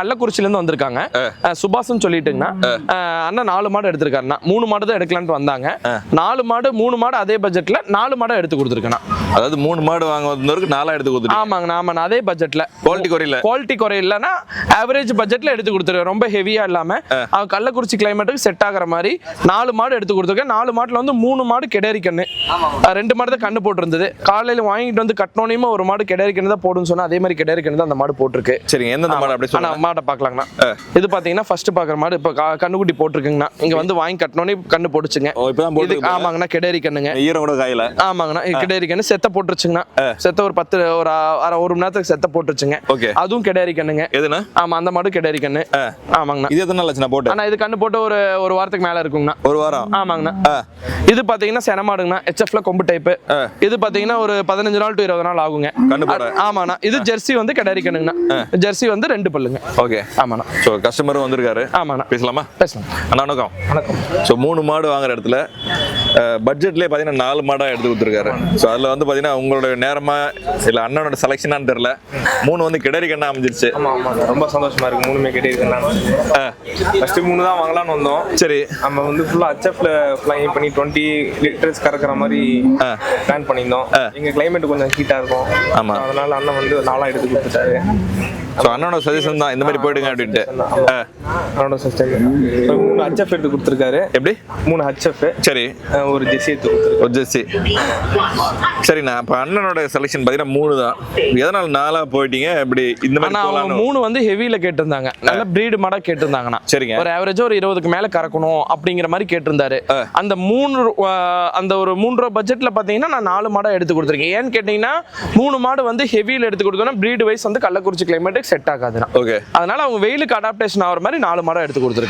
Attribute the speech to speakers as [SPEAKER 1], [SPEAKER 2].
[SPEAKER 1] கள்ளக்குறிச்சில இருந்து வந்திருக்காங்க சுபாஷ்னு சொல்லிட்டுங்கண்ணா அஹ் அண்ணன் நாலு மாடு எடுத்திருக்காருண்ணா. மூணு மாடு தான் எடுக்கலான்ட்டு வந்தாங்க. நாலு மாடு மூணு மாடு அதே பட்ஜெட்ல நாலு மாடு எடுத்து கொடுத்துருக்கேண்ணா.
[SPEAKER 2] அதாவது மூணு மாடு வாங்க வந்தவருக்கு நாலா எடுத்து கொடுத்துட்டு
[SPEAKER 1] ஆமாங்கண்ணா ஆமாண்ணா அதே பட்ஜெட்ல
[SPEAKER 2] குவாலிட்டி குறையில.
[SPEAKER 1] குவாலிட்டி குறை இல்லைன்னா ஆவரேஜ் பட்ஜெட்ல எடுத்து கொடுத்துருக்கேன் ரொம்ப ஹெவியா இல்லாம. அவன் கள்ளக்குறிச்சி கிளைமேட்டுக்கு செட் ஆகுற மாதிரி நாலு மாடு எடுத்து கொடுத்துருக்கேன். நாலு மாட்டுல வந்து மூணு மாடு கெடேரி கண்ணு. ரெண்டு மாடு தான் கண்ணு போட்டிருந்தது. காலையில வாங்கிட்டு வந்து கட்டணோனையுமே ஒரு மாடு கெடேரி கண்ணு தான் போடுன்னு சொன்னா அதே மாதிரி கெடேரி கண்ணு தான் அந்த மாடு போட்டிருக்கு.
[SPEAKER 2] சரிங்க. எந்தெந்த மாடு அப்படி
[SPEAKER 1] மாடை பார்க்கலாங்கண்ணா. இது பாத்தீங்கன்னா ஃபர்ஸ்ட் பாக்குற மாடு. இப்ப கண்ணுக்குட்டி போட்டிருக்குங்கண்ணா. இங்க வந்து வாங்கி கட்டணோனே கண்ணு போட்டுச்சுங்க. இது ஆமாங்கண்ணா கெடேரி கண்ணுங்க.
[SPEAKER 2] ஈரம் கூட காயில.
[SPEAKER 1] ஆமாங்கண்ணா கெடேரி கண்ணு. செத்த போட்டுருச்சுங்கண்ணா. செத்த ஒரு பத்து ஒரு அரை ஒரு மணி நேரத்துக்கு செத்த போட்டுருச்சுங்க.
[SPEAKER 2] ஓகே.
[SPEAKER 1] அதுவும் கெடேரி கண்ணுங்க.
[SPEAKER 2] எதுனா
[SPEAKER 1] ஆமா அந்த மாடு கெடேரி கண்ணு. ஆமாங்கண்ணா.
[SPEAKER 2] இது எத்தனை நாள் ஆச்சுண்ணா போட்டு?
[SPEAKER 1] ஆனா இது கண்ணு போட்டு ஒரு ஒரு வாரத்துக்கு மேல இருக்குங்கண்ணா.
[SPEAKER 2] ஒரு வாரம்?
[SPEAKER 1] ஆமாங்கண்ணா. இது பாத்தீங்கன்னா சென மாடுங்கண்ணா. ஹெச்எஃப்ல கொம்பு டைப் இது பாத்தீங்கன்னா ஒரு பதினஞ்சு நாள் டு இருபது நாள் ஆகுங்க.
[SPEAKER 2] கண்ணு போட.
[SPEAKER 1] ஆமாண்ணா. இது ஜெர்சி வந்து கெடேரி கண்ணுங்கண்ணா. ஜெர்சி வந்து ரெண்டு பல்லுங்க.
[SPEAKER 2] ஓகே
[SPEAKER 1] ஆமாண்ணா.
[SPEAKER 2] ஸோ கஸ்டமரும் வந்திருக்காரு.
[SPEAKER 1] ஆமாண்ணா.
[SPEAKER 2] பேசலாமா?
[SPEAKER 1] பேசலாம்.
[SPEAKER 2] அண்ணா வணக்கம்.
[SPEAKER 1] வணக்கம்.
[SPEAKER 2] ஸோ மூணு மாடு வாங்குற இடத்துல பட்ஜெட்லேயே பார்த்தீங்கன்னா நாலு மாடாக எடுத்து கொடுத்துருக்காரு. ஸோ அதில் வந்து பார்த்தீங்கன்னா உங்களோட நேரமா இல்லை அண்ணனோட செலெக்ஷனான்னு தெரில மூணு வந்து கிடரி கண்ணா அமைஞ்சிருச்சு?
[SPEAKER 3] ரொம்ப சந்தோஷமா இருக்கு. மூணுமே கேட்டிருக்கேன் ஃபர்ஸ்ட் மூணு தான் வாங்கலாம்னு வந்தோம்.
[SPEAKER 2] சரி.
[SPEAKER 3] நம்ம வந்து ஃபுல்லா ஹச்எஃப்ல ஃப்ளைங் பண்ணி டுவெண்ட்டி லிட்டர்ஸ் கறக்குற மாதிரி பிளான் பண்ணியிருந்தோம். எங்க கிளைமேட் கொஞ்சம் ஹீட்டா இருக்கும்.
[SPEAKER 2] ஆமா.
[SPEAKER 3] அதனால அண்ணன் வந்து நாளா எடுத்து கொடுத்துட்டாரு.
[SPEAKER 2] ஸோ அண்ணனோட சஜஷன் தான். இந்த மாதிரி போயிடுங்க அப்படின்ட்டு.
[SPEAKER 3] அவனோட சிஸ்டர் மூணு ஹச்எஃப் எடுத்து கொடுத்துருக்காரு.
[SPEAKER 2] எப்படி?
[SPEAKER 3] மூணு ஹச்எஃப்
[SPEAKER 2] சரி.
[SPEAKER 3] ஒரு ஜெர்சி
[SPEAKER 2] ஒரு ஜெர்சி சரிண்ணா இப்போ அண்ணனோட செலெக்ஷன் பார்த்தீங்கன்னா மூணு தான். எதனால நாலா போயிட்டீங்க? இப்படி இந்த மாதிரி
[SPEAKER 1] அவங்க மூணு வந்து ஹெவியில கேட்டிருந்தாங்க. நல்ல பிரீடு மாடா கேட்டிருந்தாங்கண்ணா.
[SPEAKER 2] சரிங்க.
[SPEAKER 1] ஒரு ஆவரேஜா ஒரு இருபதுக்கு மேல கறக்கணும் அப்படிங்கிற மாதிரி கேட்டிருந்தாரு. அந்த மூணு அந்த ஒரு மூணு ரூபா பட்ஜெட்ல பாத்தீங்கன்னா நான் நாலு மாடா எடுத்து கொடுத்துருக்கேன். ஏன்னு கேட்டீங்கன்னா மூணு மாடு வந்து ஹெவியில எடுத்து கொடுத்தோம்னா பிரீடு வைஸ் வந்து கள்ளக்குறிச்சி கிளைமேட்டுக்கு செட் ஆகாதுண்ணா.
[SPEAKER 2] ஓகே.
[SPEAKER 1] அதனால அவங்க வெயிலுக்கு அடாப்டேஷன் ஆகிற மாதிரி நாலு மாடா எடுத்து கொடுத்துருக்கேன்